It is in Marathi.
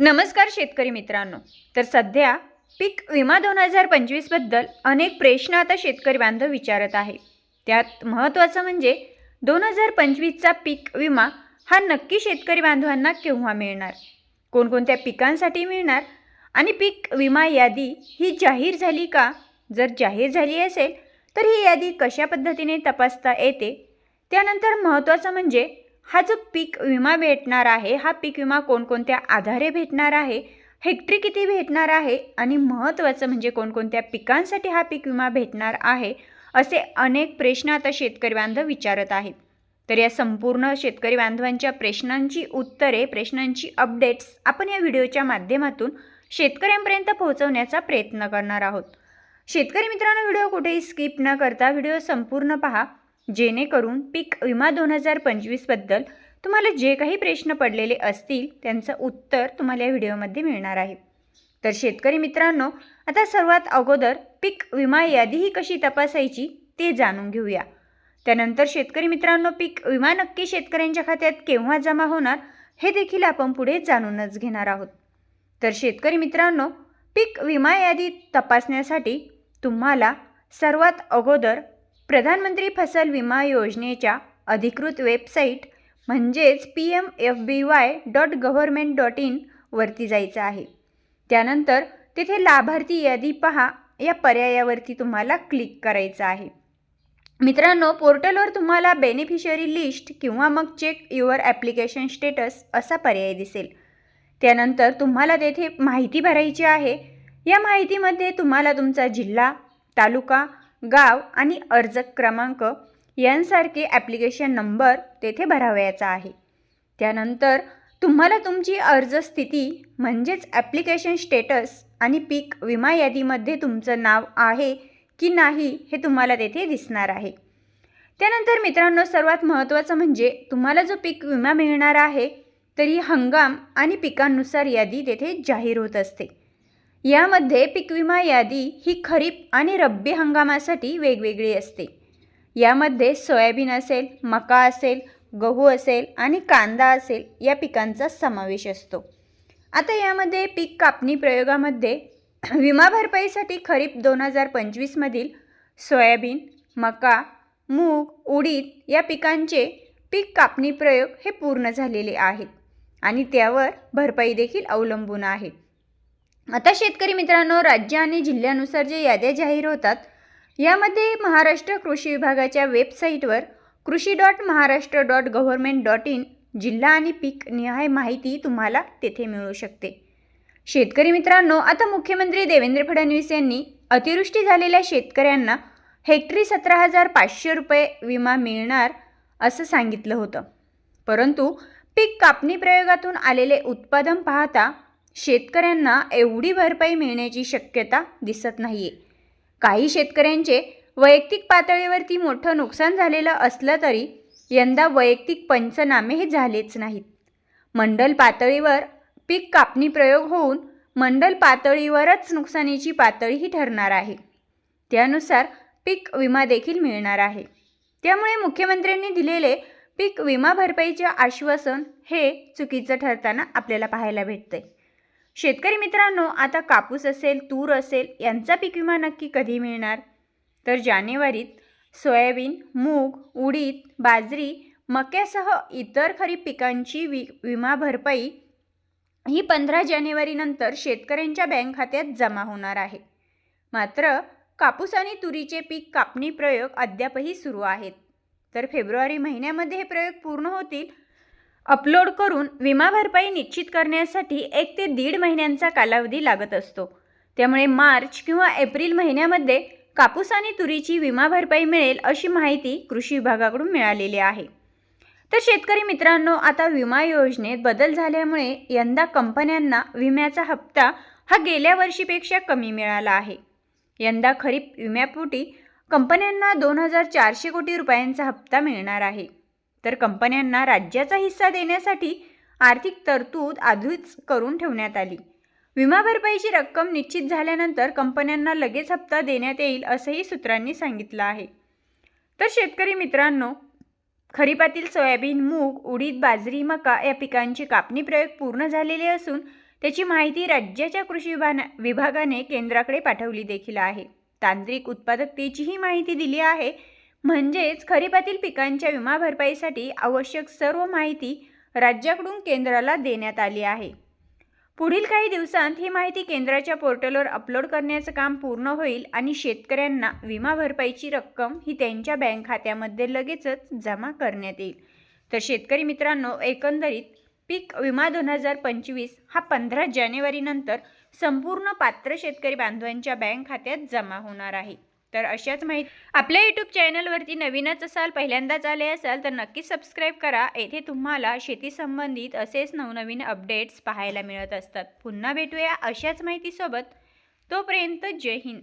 नमस्कार शेतकरी मित्रांनो. तर सध्या पीक विमा दोन हजार पंचवीसबद्दल अनेक प्रश्न आता शेतकरी बांधव विचारत आहे त्यात महत्त्वाचं म्हणजे दोन हजार पंचवीसचा पीक विमा हा नक्की शेतकरी बांधवांना केव्हा मिळणार? कोणकोणत्या पिकांसाठी मिळणार? आणि पीक विमा यादी ही जाहीर झाली का? जर जाहीर झाली असेल तर ही यादी कशा पद्धतीने तपासता येते? त्यानंतर महत्त्वाचं म्हणजे हा जो पीक विमा भेटणार आहे हा पीक विमा कोणकोणत्या आधारे भेटणार आहे हेक्टरी किती भेटणार आहे आणि महत्त्वाचं म्हणजे कोणकोणत्या पिकांसाठी हा पीक विमा भेटणार आहे असे अनेक प्रश्न आता शेतकरी बांधव विचारत आहेत. तर या संपूर्ण शेतकरी बांधवांच्या प्रश्नांची उत्तरे प्रश्नांची अपडेट्स आपण या व्हिडिओच्या माध्यमातून शेतकऱ्यांपर्यंत पोहोचवण्याचा प्रयत्न करणार आहोत. शेतकरी मित्रांनो व्हिडिओ कुठेही स्किप न करता व्हिडिओ संपूर्ण पहा. जेणेकरून पीक विमा दोन हजार पंचवीसबद्दल तुम्हाला जे काही प्रश्न पडलेले असतील त्यांचं उत्तर तुम्हाला या व्हिडिओमध्ये मिळणार आहे. तर शेतकरी मित्रांनो आता सर्वात अगोदर पीक विमा यादी ही कशी तपासायची ते जाणून घेऊया. त्यानंतर शेतकरी मित्रांनो पीक विमा नक्की शेतकऱ्यांच्या खात्यात केव्हा जमा होणार हे देखील आपण पुढे जाणूनच घेणार आहोत. तर शेतकरी मित्रांनो पीक विमा यादी तपासण्यासाठी तुम्हाला सर्वात अगोदर प्रधानमंत्री फसल विमा योजनेच्या अधिकृत वेबसाईट म्हणजेच P M F B Y dot government dot in वरती जायचं आहे. त्यानंतर तिथे लाभार्थी यादी पहा. या पर्यायावरती तुम्हाला क्लिक करायचं आहे. मित्रांनो पोर्टलवर तुम्हाला बेनिफिशरी लिस्ट किंवा मग चेक युअर ॲप्लिकेशन स्टेटस असा पर्याय दिसेल. त्यानंतर तुम्हाला तेथे माहिती भरायची आहे. या माहितीमध्ये तुम्हाला तुमचा जिल्हा तालुका गाव आणि अर्ज क्रमांक यांसारखे ॲप्लिकेशन नंबर तेथे भरावयाचा आहे. त्यानंतर तुम्हाला तुमची अर्ज स्थिती म्हणजेच ॲप्लिकेशन स्टेटस आणि पीक विमा यादीमध्ये तुमचं नाव आहे की नाही हे तुम्हाला तेथे दिसणार आहे. त्यानंतर मित्रांनो सर्वात महत्त्वाचं म्हणजे तुम्हाला जो पीक विमा मिळणार आहे तरी हंगाम आणि पिकांनुसार यादी तेथे जाहीर होत असते. यामध्ये पीक विमा यादी ही खरीप आणि रब्बी हंगामासाठी वेगवेगळी असते. यामध्ये सोयाबीन असेल मका असेल गहू असेल आणि कांदा असेल या पिकांचा समावेश असतो. आता यामध्ये पीक कापणी प्रयोगामध्ये विमा भरपाईसाठी खरीप दोन हजार पंचवीसमधील सोयाबीन मका मूग उडीद या पिकांचे पीक कापणी प्रयोग हे पूर्ण झालेले आहेत आणि त्यावर भरपाई देखील अवलंबून आहे. आता शेतकरी मित्रांनो राज्य आणि जिल्ह्यानुसार जे याद्या जाहीर होतात यामध्ये महाराष्ट्र कृषी विभागाच्या वेबसाईटवर कृषी dot Maharashtra dot government dot in जिल्हा आणि पीक निहाय माहिती तुम्हाला तेथे मिळू शकते. शेतकरी मित्रांनो आता मुख्यमंत्री देवेंद्र फडणवीस यांनी अतिवृष्टी झालेल्या शेतकऱ्यांना हेक्टरी सतरा हजार पाचशे रुपये विमा मिळणार असं सांगितलं होतं. परंतु पीक कापणी प्रयोगातून आलेले उत्पादन पाहता शेतकऱ्यांना एवढी भरपाई मिळण्याची शक्यता दिसत नाही आहे काही शेतकऱ्यांचे वैयक्तिक पातळीवरती मोठं नुकसान झालेलं असलं तरी यंदा वैयक्तिक पंचनामे हे झालेच नाहीत. मंडल पातळीवर पीक कापणी प्रयोग होऊन मंडल पातळीवरच नुकसानीची पातळी ही ठरणार आहे. त्यानुसार पीक विमा देखील मिळणार आहे. त्यामुळे मुख्यमंत्र्यांनी दिलेले पीक विमा भरपाईचे आश्वासन हे चुकीचं ठरताना आपल्याला पाहायला भेटतंय. शेतकरी मित्रांनो आता कापूस असेल तूर असेल यांचा पीक विमा नक्की कधी मिळणार? तर जानेवारीत सोयाबीन मूग उडीद बाजरी मक्यासह इतर खरीप पिकांची वि विमा भरपाई ही पंधरा जानेवारीनंतर शेतकऱ्यांच्या बँक खात्यात जमा होणार आहे. मात्र कापूस आणि तुरीचे पीक कापणी प्रयोग अद्यापही सुरू आहेत. तर फेब्रुवारी महिन्यामध्ये हे प्रयोग पूर्ण होतील अपलोड करून विमा भरपाई निश्चित करण्यासाठी एक ते दीड महिन्यांचा कालावधी लागत असतो. त्यामुळे मार्च किंवा एप्रिल महिन्यामध्ये कापूस आणि तुरीची विमा भरपाई मिळेल अशी माहिती कृषी विभागाकडून मिळालेली आहे. तर शेतकरी मित्रांनो आता विमा योजनेत बदल झाल्यामुळे यंदा कंपन्यांना विम्याचा हप्ता हा गेल्या वर्षीपेक्षा कमी मिळाला आहे. यंदा खरीप विम्यापोटी कंपन्यांना दोन हजार चारशे कोटी रुपयांचा हप्ता मिळणार आहे. तर कंपन्यांना राज्याचा हिस्सा देण्यासाठी आर्थिक तरतूद आधीच करून ठेवण्यात आली. विमा भरपाईची रक्कम निश्चित झाल्यानंतर कंपन्यांना लगेच हप्ता देण्यात येईल असंही सूत्रांनी सांगितलं आहे. तर शेतकरी मित्रांनो खरीपातील सोयाबीन मूग उडीद बाजरी मका या पिकांची कापणी प्रयोग पूर्ण झालेले असून त्याची माहिती राज्याच्या कृषी विभाना विभागाने केंद्राकडे पाठवली देखील आहे. तांत्रिक उत्पादकतेचीही माहिती दिली आहे. म्हणजेच खरीपातील पिकांच्या विमा भरपाईसाठी आवश्यक सर्व माहिती राज्याकडून केंद्राला देण्यात आली आहे. पुढील काही दिवसांत ही माहिती केंद्राच्या पोर्टलवर अपलोड करण्याचं काम पूर्ण होईल आणि शेतकऱ्यांना विमा भरपाईची रक्कम ही त्यांच्या बँक खात्यामध्ये लगेचच जमा करण्यात येईल. तर शेतकरी मित्रांनो एकंदरीत पीक विमा दोन हजार पंचवीस हा पंधरा जानेवारीनंतर संपूर्ण पात्र शेतकरी बांधवांच्या बँक खात्यात जमा होणार आहे. तर अशाच माहिती आपल्या यूट्यूब चॅनलवरती नवीनच असाल पहिल्यांदाच आले असाल तर नक्की सबस्क्राईब करा. येथे तुम्हाला शेती संबंधित असेच नवनवीन अपडेट्स पाहायला मिळत असतात. पुन्हा भेटूया अशाच माहितीसोबत. तोपर्यंत जय हिंद.